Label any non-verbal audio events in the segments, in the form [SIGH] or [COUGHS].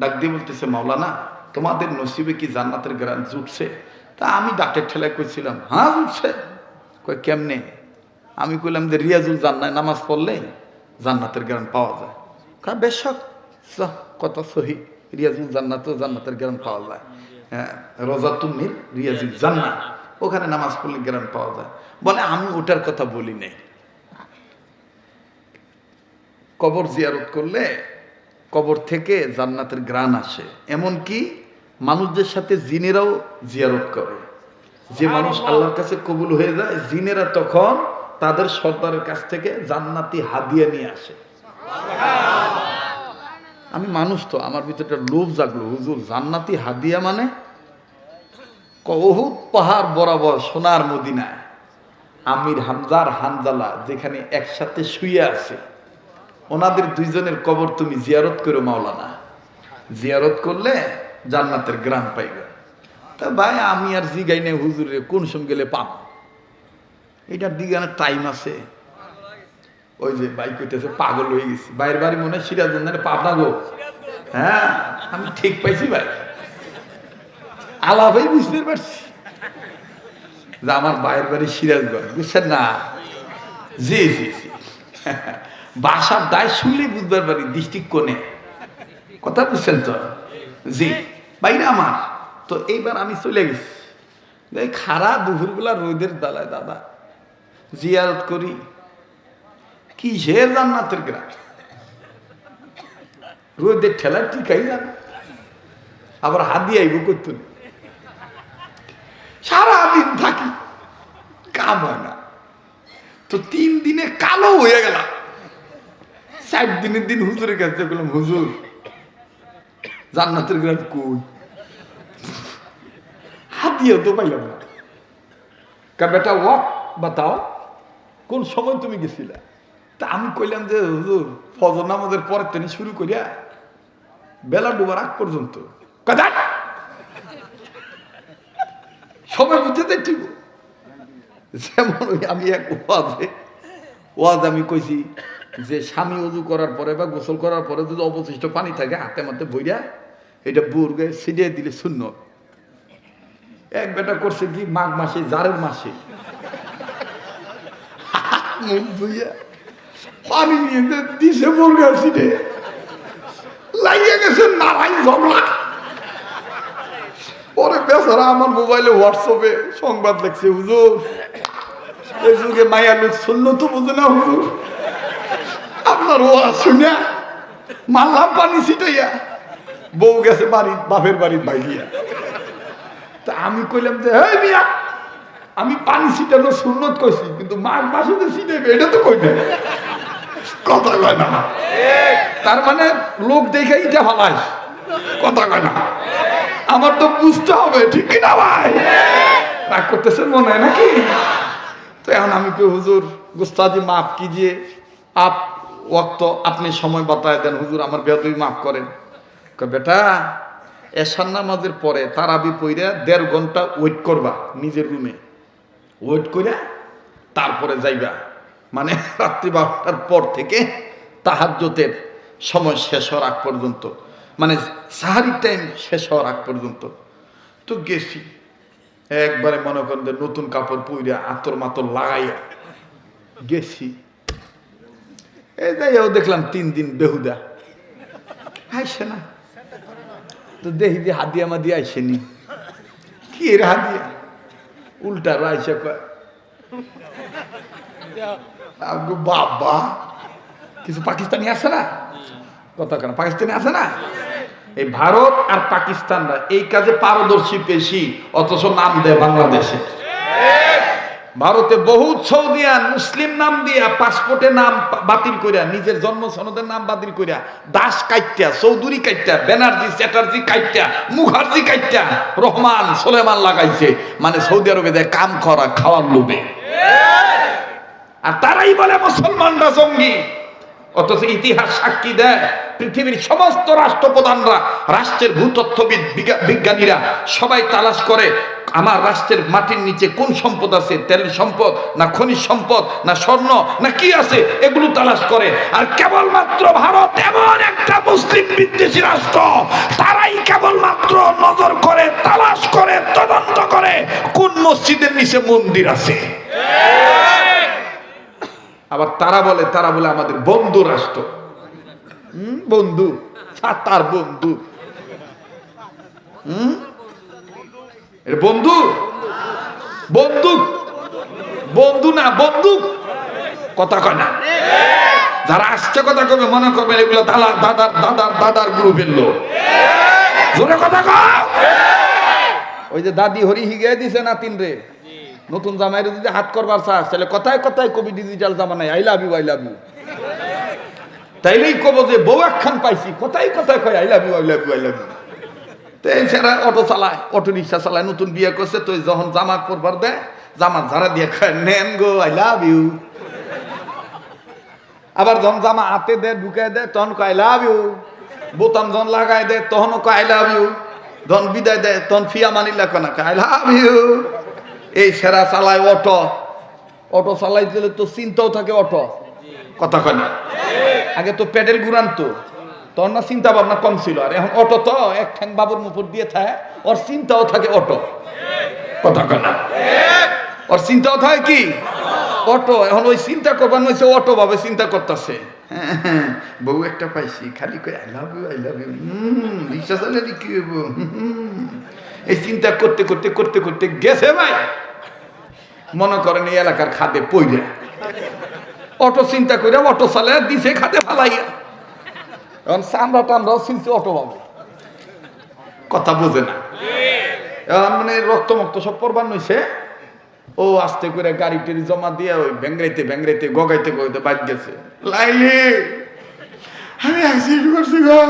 ডাক দিয়ে বলতেছে মাওলানা তোমাদের নসিবে কি জান্নাতের গ্রান জুটছে তা আমি ডাকের ঠেলায় কইছিলাম হ্যাঁ জুটছে কই কেমনে? আমি কইলাম যে রিয়াজুল জান্নায় নামাজ পড়লে জান্নাতের গ্রান পাওয়া যায়। কয় বেশক সহ, কথা সহি রিয়াজুল জান্নাতও জান্নাতের গ্রান পাওয়া যায়। হ্যাঁ, রোজাতুন্নির রিয়াজুল জান্নাত ওখানে নামাজ পড়লে গ্রান পাওয়া যায়। বলে আমি ওটার কথা বলি নাই। কবর জিয়ারত করলে কবর থেকে জান্নাতের গ্রান আসে। এমনকি মানুষদের সাথে জিনেরাও জিয়ারত করে। যে মানুষ আল্লাহর কাছে কবুল হয়ে যায় জিনেরা তখন তাদের সর্দারের কাছ থেকে জান্নাতি হাদিয়া নিয়ে আসে। আমি মানুষ তো আমার ভিতরে একটা লোভ জাগলো হুজুর জান্নাতি হাদিয়া মানে কহুত পাহাড় বরাবর সোনার মদিনায়। আমির হামজার হানজালা যেখানে একসাথে শুয়ে আছে। ওনাদের দুইজনের কবর তুমি জিয়ারত করো, মাওলানা। জিয়ারত করলে জান্নাতের গ্রাম পাইবে। তা ভাই, আমি আর জিগাই নাই হুজুরে, কোন সময় গেলে পাম এটার দিকে টাইম আছে। ওই যে বাইক কইতেছে, পাগল হয়ে গেছি। বাইরের বাড়ি মনে হয় সিরাজগঞ্জ পাবনা গো? হ্যাঁ আমি ঠিক পাইছি ভাই। আলাপাই বুঝতে পারছি। যে আমার বাইরের বাড়ি সিরাজগঞ্জ, বুঝছেন না? জি জি জি। বাসার দায় শুনলেই বুঝবার পারি ডিস্ট্রিক্ট কোনে কথা বুঝছেন তো? জি। বাইরে আমার। তো এইবার আমি চলে গেছি। এই খারা দুপুরগুলা রোদের দালায় দাদা, জিয়ারত করি। কি কিসের জান্নাতের গ্রাম। রোদের ঠেলা টিকাই যান আবার হাত দিয়ে আইব করতো সারাদিন থাকি। কাম হয় না। তো তিন দিনে কালো হয়ে গেলাম। চার দিনের দিন হুজুরের কাছে বললাম হুজুর, জান্নাতের গ্রাম কই? হাতিয়ে তো পাইলাম না। কা, বেটা, ওয়াক বাতাও কোন সময় তুমি গেছিলা? তা আমি কইলাম যে, হুজুর, ফজর নামাজের পরের থেকে শুরু করিয়া বেলা ডুবার আগ পর্যন্ত কথা সবাই বুঝতে ঠিক যেমন আমি এক ওয়াজে, ওয়াজ আমি কইছি যে স্বামী উজু করার পরে বা গোসল করার পরে যদি অবশিষ্ট পানি থাকে, হাতে মাতে বইরা এটা বুর্গে ছিটিয়ে দিলে শূন্য এক বেটা করছে কি, মাঘ মাসে, জারের মাসে। মুখ ধুইয়া পানি নিয়ে দিছে মুরগা ছিটে। লাগিয়ে গেছে নারাই ঝগড়া। পরে বেচারা আমার মোবাইলে হোয়াটসঅ্যাপে সংবাদ লিখছে, হুজুর এই যুগে মায়া লোক শুনলো তো বুঝে না, হুজুর? আপনার ও শুনে মারলাম পানি ছিটাইয়া, বউ গেছে বাড়ি বাপের বাড়ির বাইরিয়া তা আমি কইলাম যে, হেই মিয়া, আমি পানি ছিটানো সুন্নত কইছি, কিন্তু মাঘ মাসে যে ছিটাইবে, এটা তো কই কথা কয় না। তার মানে লোক দেখে ইটা ফালাইস। কথা কয় না। আমার তো বুঝতে হবে, ঠিক কিনা ভাই? রাগ করতেছেন মনে হয় নাকি? তো এখন আমি কি হুজুর গুস্তাজি মাফ কিজিয়ে আপ ওয়াক্ত, আপনি সময় বাতায় দেন, হুজুর আমার বেদই মাফ করেন। বেটা, এশার নামাজের পরে তারাবি পইরা দেড় ঘণ্টা ওয়েট করবা নিজের রুমে। ওয়েট করে তারপরে যাইবা। মানে রাত্রি বারোটার পর থেকে তাহাজ্যতের সময় শেষ হওয়ার আগ পর্যন্ত। মানে সাহারির টাইম শেষ হওয়ার আগ পর্যন্ত। তো গেছি। একবারে মনে করেন যে নতুন কাপড় পুইরা আতর মাতর লাগাইয়া গেছি। এই যাইয়াও দেখলাম তিন দিন বেহুদা। আইসে না। তো দেখি যে হাদিয়া মাদি আইসেনি কি এর হাদিয়া? উল্টা আগো বাবা, কিছু পাকিস্তানি আছে না? কথা কেন, পাকিস্তানি আছে না? এই ভারত আর পাকিস্তানরা এই কাজে পারদর্শী পেশি, অথচ নাম দেয় বাংলাদেশে ভারতে বহু সৌদিয়ান মুসলিম নাম দিয়া পাসপোর্টে নাম বাতিল করিয়া নিজের জন্ম সনদের নাম বাতিল করিয়া দাস কাইটা চৌধুরী কাইটা ব্যানার্জি চ্যাটার্জি কাইটা মুখার্জি কাইটা রহমান, সোলেমান লাগাইছে। মানে সৌদি আরবে দেয় কাম করা খাওয়ার লোভে। আর তারাই বলে মুসলমানরা জঙ্গি। অথচ ইতিহাস সাক্ষী দেয়, পৃথিবীর সমস্ত রাষ্ট্রপ্রধানরা, রাষ্ট্রের ভূতত্ত্ববিদ, বিজ্ঞা- বিজ্ঞানীরা সবাই তালাশ করে, আমার রাষ্ট্রের মাটির নিচে কোন সম্পদ আছে? তেল সম্পদ না খনিজ সম্পদ না স্বর্ণ না কি আছে? এগুলো তালাশ করে। আর কেবলমাত্র ভারত এমন একটা মুসলিম বিদ্বেষী রাষ্ট্র, তারাই কেবলমাত্র নজর করে, তালাশ করে, তদন্ত করে কোন মসজিদের নিচে মন্দির আছে? আবার তারা বলে তারা বলে আমাদের বন্ধু রাষ্ট্র। হুম, বন্ধু। তার বন্ধু। হুম? বন্ধু। বন্দুক বন্ধু না বন্দুক কথা কয় না। যারা আসছে কথা কবে মনে করবেন এগুলো দাদা দাদার দাদার দাদার গ্রুপের লোক। জোরে কথা কও ওই যে দাদি হরি হিগে দিছে না তিন রে নতুন জামাইরে যদি হাত করবার চাস, তাহলে কথায় কথায় কবি ডিজিটাল জামানায় I love you I love you তাইলেই কব যে বউ একখান পাইছি কথাই কথায় কয় I love you I love you I love you তো এই ছেড়া অটো চালায়, অটো রিক্সা চালায়, নতুন বিয়ে করছে, তো যখন জামা করবার দেয়, জামা ঝাড়া দিয়ে কয়, নেন গো আই লাভ ইউ আবার যখন জামা হাতে দে ঢুকায় দেয়, তখন কয় আই লাভ ইউ বোতাম যখন লাগায় দেয় তখন কয় আই লাভ ইউ যখন বিদায় দেয়, তখন ফিয়া মানিলা কয় আই লাভ ইউ এই সেরা চালায় অটো। অটো চালাই দিলে তো চিন্তাও থাকে অটো। কথা কয় না? আগে তো প্যাডেল ঘুরান তো। না চিন্তা ভাবনা কম ছিল। আর এখন অটো তো এক ঠ্যাং বাবুর মুপুর দিয়ে থাকে। ওর চিন্তাও থাকে অটো। কথা কয় না? ওর চিন্তাও থাকে কি? অটো। এখন ওই চিন্তা করবার নইছে অটো ভাবে চিন্তা করতেছে। বউ একটা পাইছি, খালি কই I love you I love you রিক্সা চালালে কি। এই চিন্তা করতে করতে করতে করতে গেছে ভাই। মনে করেন এই এলাকার খাদে পইলে অটো চিন্তা করে অটো চালে দিছে খাতে ফালাইয়া। এখন চামড়া টামড়াও ছিলছে অটো বাবু কথা বোঝে না। এখন মানে রক্ত মক্ত সব পরবার নইছে ও আস্তে করে গাড়ি টেরি জমা দিয়ে ওই ব্যাংরাইতে ব্যাংরাইতে গগাইতে গগাইতে বাদ গেছে। লাইলি! আমি অ্যাক্সিডেন্ট করছি গো?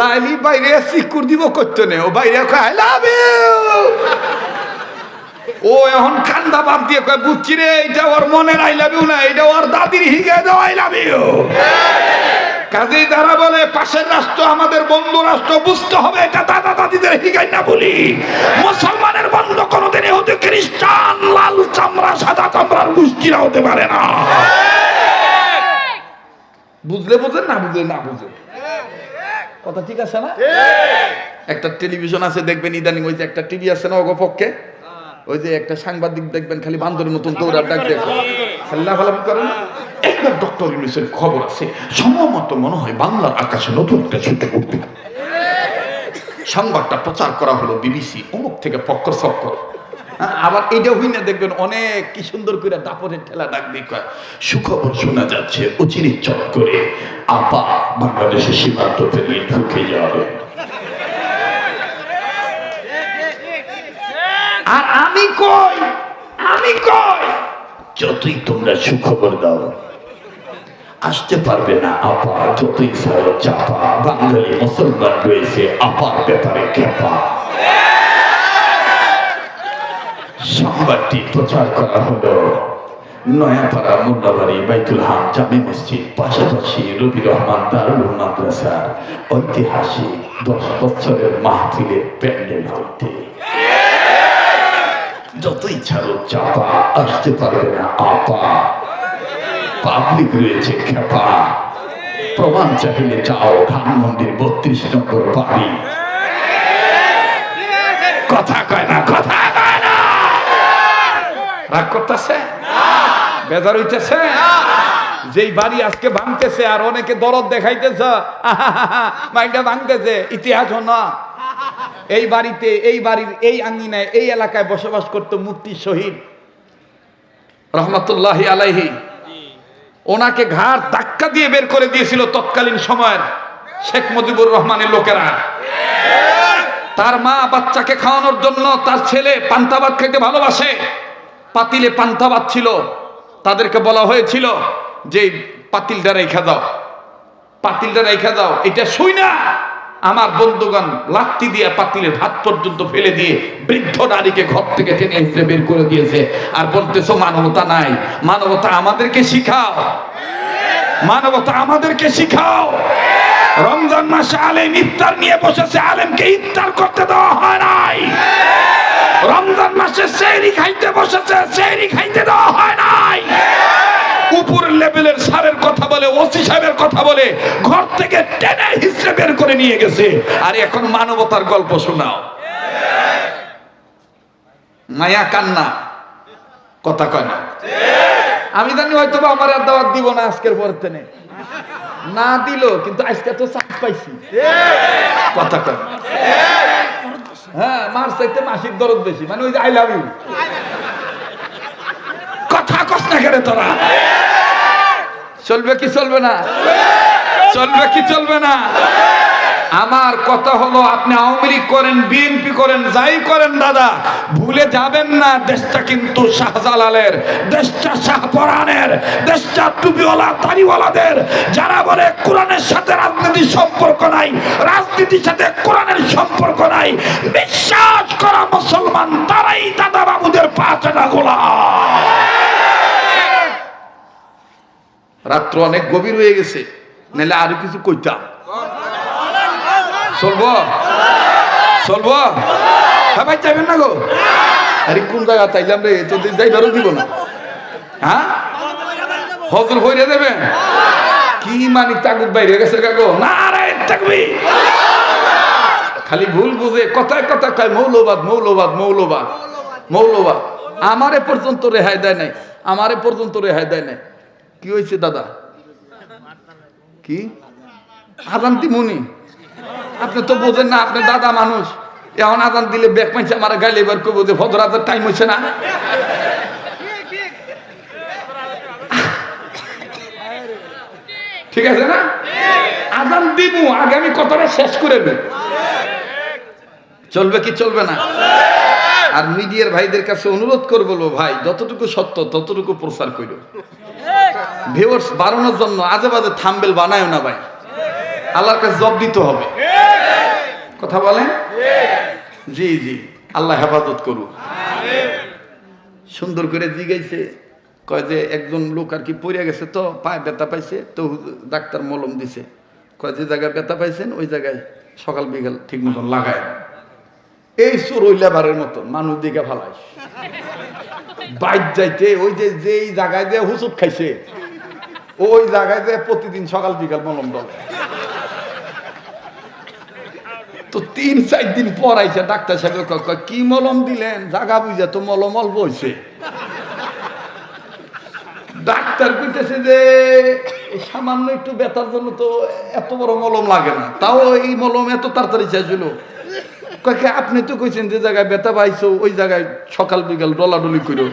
লাইলি বাইরে সিকুর দিব করতে নে। ও বাইরে আই লাভ ইউ! ও এখন কান্দা বাদ দিয়ে কয় বুঝছি রে এটা ওর মনের আই লাভ ইউ না এটা ওর দাদির হিগে দাও আই লাভ ইউ। কাজেই যারা বলে পাশের রাষ্ট্র আমাদের বন্ধু রাষ্ট্র বুঝতে হবে এটা দাদা দাদিদের হিগাই না বলি। মুসলমানের বন্ধু কোনোদিনই হতে খ্রিস্টান লাল চামড়া সাদা চামড়ার গোষ্ঠীরা হতে পারে না। বুঝলে বুঝলেন না বুঝলে না বুঝলেন কথা ঠিক আছে না? একটা টেলিভিশন আছে দেখবেন ইদানিং ওই যে একটা টিভি আছে না ওগো পক্ষে? ওই যে একটা সাংবাদিক দেখবেন খালি বান্দরের মতন দৌড়ার ডাক দেখো খালি লাফালাফি করে ডক্টর [COUGHS] ইউনুসের খবর আছে। সম্ভবত মনে হয় বাংলার আকাশে নতুন একটা ছুটে উঠবে। সংবাদটা প্রচার করা হলো বিবিসি অমুক থেকে ফক্কর ফক্কর। হ্যাঁ, আবার এইটা হই না দেখবেন অনেক কি সুন্দর করে দাপনের ঠেলা ডাক দিয়ে সুখবর শোনা যাচ্ছে অচিরে চট করে আপা বাংলাদেশের সীমান্ত পেরিয়ে ঢুকে যাবে। আর আমি কই? আমি কই? যতই তোমরা সুখবর দাও, আসতে পারবে না আপা, যতই সারো চাপা, বাঙালি মুসলমান রয়েছে, আপার ব্যাপারে খেপা সংবাদটি প্রচার করা হলো নয়াপাড়া মুন্ডাবাড়ি বাইতুল হাম জামে মসজিদ, পাশাপাশি রবি রহমান দারুল মাদ্রাসা ঐতিহাসিক দশ বছরের মাহফিলের প্যান্ডেল হইতে। যতই ছাড়ো চাপা আসতে পারবে না, আপা। পাবলিক রয়েছে, খেপা। প্রমাণ চাইলে যাও ধানমন্দির বত্রিশ নম্বর বাড়ি। কথা কয় না, কথা কয় রাগ করতেছে? বেজার হইতেছে? যেই বাড়ি আজকে ভাঙতেছে, আর অনেকে দরদ দেখাইতেছে। মাইটা ভাঙতেছে, ইতিহাস না। এই বাড়িতে, এই বাড়ির এই আঙ্গিনায় এই এলাকায় বসবাস করতো মুক্তি শহীদ। রহমতুল্লাহ আলাইহি। ওনাকে ঘাড় ধাক্কা দিয়ে বের করে দিয়েছিল তৎকালীন সময়ের শেখ মুজিবুর রহমানের লোকেরা। তার মা বাচ্চাকে খাওয়ানোর জন্য তার ছেলে পান্তা ভাত খেতে ভালোবাসে। পাতিলে পান্তা ভাত ছিল। তাদেরকে বলা হয়েছিল যে, পাতিলটা রেখে দাও। পাতিলটা রেখে দাও। এটা শুই না। আমার বন্ধুগণ লাত্তি দিয়ে পাতিলের ভাত পর্যন্ত ফেলে দিয়ে বৃদ্ধ নারীকে ঘর থেকে টেনে হিসেবে বের করে দিয়েছে। আর বলতেছো, মানবতা নাই। মানবতা আমাদেরকে শিখাও। মানবতা আমাদেরকে শিখাও। রমজান মাসে আলেম ইফতার নিয়ে বসেছে। আলেমকে ইফতার করতে দেওয়া হয় নাই। রমজান মাসে সেহরি খাইতে বসেছে। সেহরি খাইতে দেওয়া হয় নাই। উপর লেভেলের সারের কথা বলে, ওসি সাহেবের কথা বলে, ঘর থেকে টেনে হিসেবে বের করে নিয়ে গেছে। আর এখন মানবতার গল্প শোনাও। মায়া কান্না। কথা কয় না। আমি জানি হয়তো আমার আর দাওয়াত দিব না আজকের পর থেকে না দিল, কিন্তু আজকে তো চান্স পাইছি। কথা কয়। হ্যাঁ মার চাইতে মাসিক দরদ বেশি। মানে ওই যে আই লাভ ইউ না কেন তোরা। চলবে কি চলবে না? চলবে কি চলবে না? আমার কথা হলো, আপনি আওয়ামী লীগ করেন, বিএনপি করেন, যাই করেন দাদা, ভুলে যাবেন না, দেশটা কিন্তু শাহজালালের, দেশটা শাহপরানের, দেশটা টুপিওয়ালা তারিওয়ালাদের যারা বলে কোরআনের সাথে রাজনীতির সম্পর্ক নাই, রাজনীতির সাথে কোরআনের সম্পর্ক নাই, বিশ্বাস করা মুসলমান, তারাই দাদা বাবুদের পাঁচটা গোলা রাত্র অনেক গভীর হয়ে গেছে, নাহলে আরও কিছু কইতাম চলবো? চলবো? ভাই যাবেন না গো? আরে, কোন জায়গা চাইলাম রে? তো যাইবারও দিব না। হ্যাঁ? হজর হইরে দেবেন কি মানি তাগুদ বাইরে গেছে কাগো না তাকবীর। খালি ভুল বুঝে, কথায় কথা কয়, মৌলবাদ মৌলবাদ মৌলবাদ মৌলবাদ। আমারে পর্যন্ত রেহাই দেয় নাই, আমারে পর্যন্ত রেহাই দেয় নাই। কি হয়েছে দাদা? কি? আজান মুনি আপনি তো বোঝেন না, আপনি দাদা মানুষ। এখন আদান দিলে ব্যাগ পাইছে, আমার গাইলে এবার কবো যে আজার টাইম হয়েছে না। ঠিক আছে না? আজান দিমু, আগে আমি কথাটা শেষ করে চলবে কি চলবে না? আর মিডিয়ার ভাইদের কাছে অনুরোধ করে বলব ভাই, যতটুকু সত্য ততটুকু প্রচার করো ভিউয়ার্স বাড়ানোর জন্য আজে বাজে থাম্বেল বানায় না ভাই। আল্লাহর কাছে জব দিতে হবে। কথা বলেন? জি জি। আল্লাহ হেফাজত করুক। সুন্দর করে জিগাইছে, কয় যে একজন লোক আর কি পড়ে গেছে তো, পায়ে ব্যথা পাইছে, তো ডাক্তার মলম দিছে। কয় যে জায়গায় ব্যথা পাইছেন, ওই জায়গায় সকাল বিকাল ঠিক মতন লাগায়। এই চোরই লেবারের মতো মানুষ দিকে ফালাই বাইর যাইতে, ওই যে যেই জায়গায় যে হুসুট খাইছে, ওই জায়গায় যে প্রতিদিন সকাল বিকাল মলম দল তো তিন, চার দিন পর আইছে ডাক্তার সাহেব কি মলম দিলেন? জাগা বুঝে তো মলম অল্প হয়েছে ডাক্তার কইতেছে যে সামান্য একটু ব্যথার জন্য তো এত বড় মলম লাগে না। তাও এই মলম এত তাড়াতাড়ি চাইছিল কয় কি, আপনি তো কইছেন যে জায়গায় ব্যথা পাইছো ওই জায়গায় সকাল বিকাল ডলাডলি করো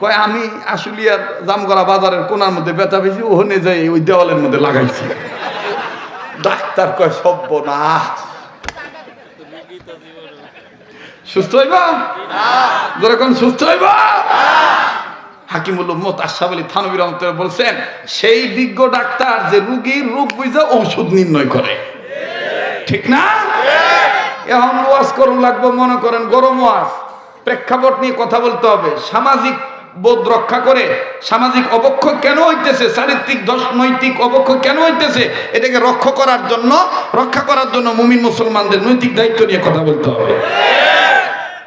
কয় আমি আশুলিয়ার জামগড়া বাজারের কোনার মধ্যে ব্যথা পেয়েছি ওখানে যাই ওই দেওয়ালের মধ্যে লাগাইছি। ডাক্তার কয় সভ্য না সুস্থ হইবা? যেরকম সুস্থ হইবা? হাকিমুল উম্মত আশরাফ আলী থানবী বলছেন সেই বিজ্ঞ ডাক্তার যে রুগীর রোগ বুঝে ঔষধ নির্ণয় করে। ঠিক না? এখন ওয়াজ করুন লাগবে মনে করেন গরম ওয়াজ। প্রেক্ষাপট নিয়ে কথা বলতে হবে। সামাজিক বোধ রক্ষা করে সামাজিক অবক্ষয় কেন হইতেছে? চারিত্রিক দশ নৈতিক অবক্ষয় কেন হইতেছে? এটাকে রক্ষা করার জন্য রক্ষা করার জন্য মুমিন মুসলমানদের নৈতিক দায়িত্ব নিয়ে কথা বলতে হবে।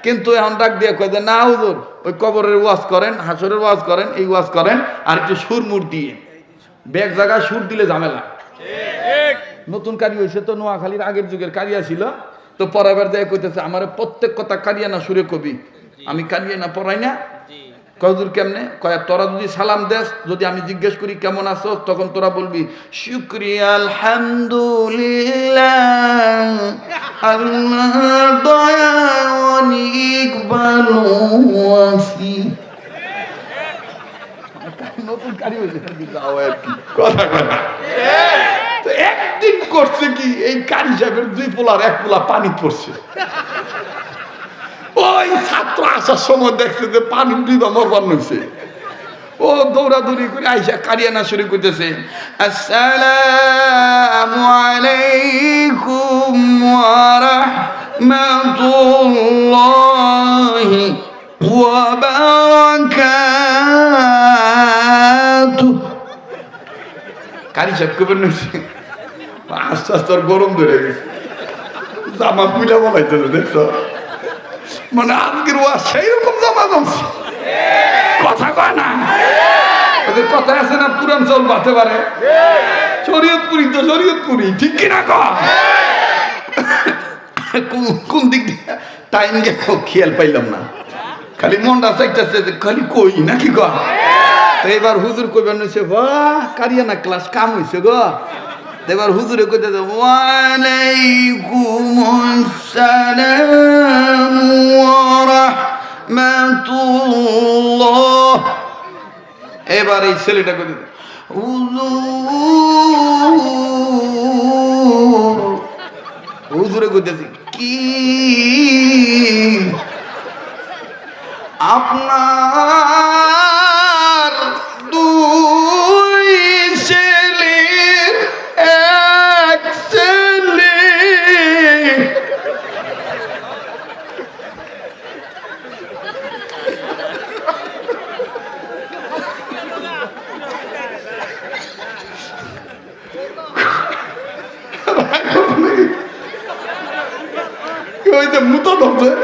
কিন্তু এখন ডাক দিয়ে কয় না হুজুর ওই কবরের ওয়াজ করেন হাসরের ওয়াজ করেন এই ওয়াজ করেন আর একটু সুর মুর দিয়ে। ব্যাগ জায়গায় সুর দিলে ঝামেলা। নতুন কারি হয়েছে তো নোয়াখালীর আগের যুগের কারিয়া ছিল। তো পড়াবার যায় কইতেছে আমার প্রত্যেক কথা কারিয়া না সুরে কবি। আমি কারিয়া না পড়াই না। কয়দূর কেমনে? কয় তোরা যদি সালাম দেস যদি আমি জিজ্ঞেস করি কেমন আছো তখন তোরা বলবি শুক্রিয়া আলহামদুলিল্লাহ দয়া অনেক ভালো আছি নতুন কারি হয়েছে কথা কথা একদিন করছে কি এই কারি সাহেবের দুই পোলার এক পোলা পানি পড়ছে ওই ছাত্র আসার সময় দেখছে যে পানি দুইবা মরবার নইছে ও দৌড়াদৌড়ি করে আইসা কারিয়ানা শুরু করতেছে আসসালামু আলাইকুম ওয়া রাহমাতুল্লাহি ওয়া বারাকাতুহু কারি সাহেব কবে নইছে আস্তে আস্তে ওর গরম ধরে গেছে। জামা পুইলা বলাইতেছে দেখছ? মানে আজকের ওয়া সেই রকম জমা জমছে। কথা কয় না? কথা আছে না, পুরান চল বাতে পারে। শরীয়তপুরি তো শরীয়তপুরি, ঠিক কিনা কোন দিক দিয়ে টাইম গেল, খেয়াল পাইলাম না। খালি মনটা চাইতেছে যে খালি কই, নাকি গো তো এবার হুজুর কইবেন হইছে, বাহ কারিয়া না ক্লাস কাম হইছে গো। তো এবার হুজুরে কইতে এবার এই ছেলেটা কইতে হুজুরে। কইতেছি কি? আপনার করুন।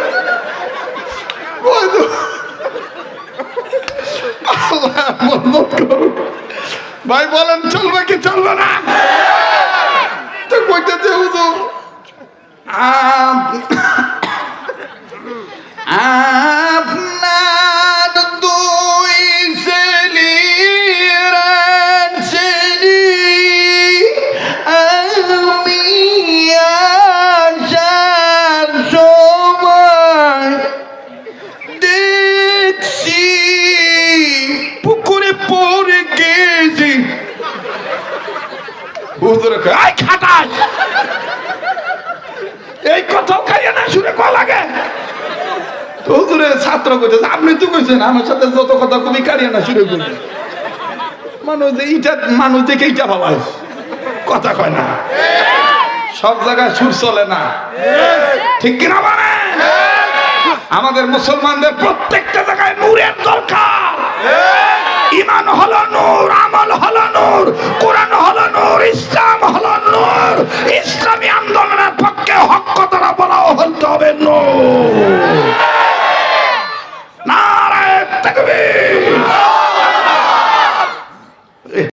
ভাই বলেন চলবে কি চলবে না? কইতেছে হুজুর ছাত্র কইতেছে, আপনি তো কইছেন, আমার সাথে যত কথা কবি কারিয়া না, শুরু করবে মানুষ যে ইটা, মানুষ দেখে ইটা ভাবাই কথা কয় না। সব জায়গায় সুর চলে না। ঠিক কিনা মানে আমাদের মুসলমানদের প্রত্যেকটা জায়গায় নূরের দরকার। ইমান হলো নূর, আমল হলো নূর, কোরআন হলো নূর, ইসলাম হলো নূর। ইসলামী আন্দোলনের পক্ষে হক কথাটা বলা হতে হবে নূর। Jacoby! Oh!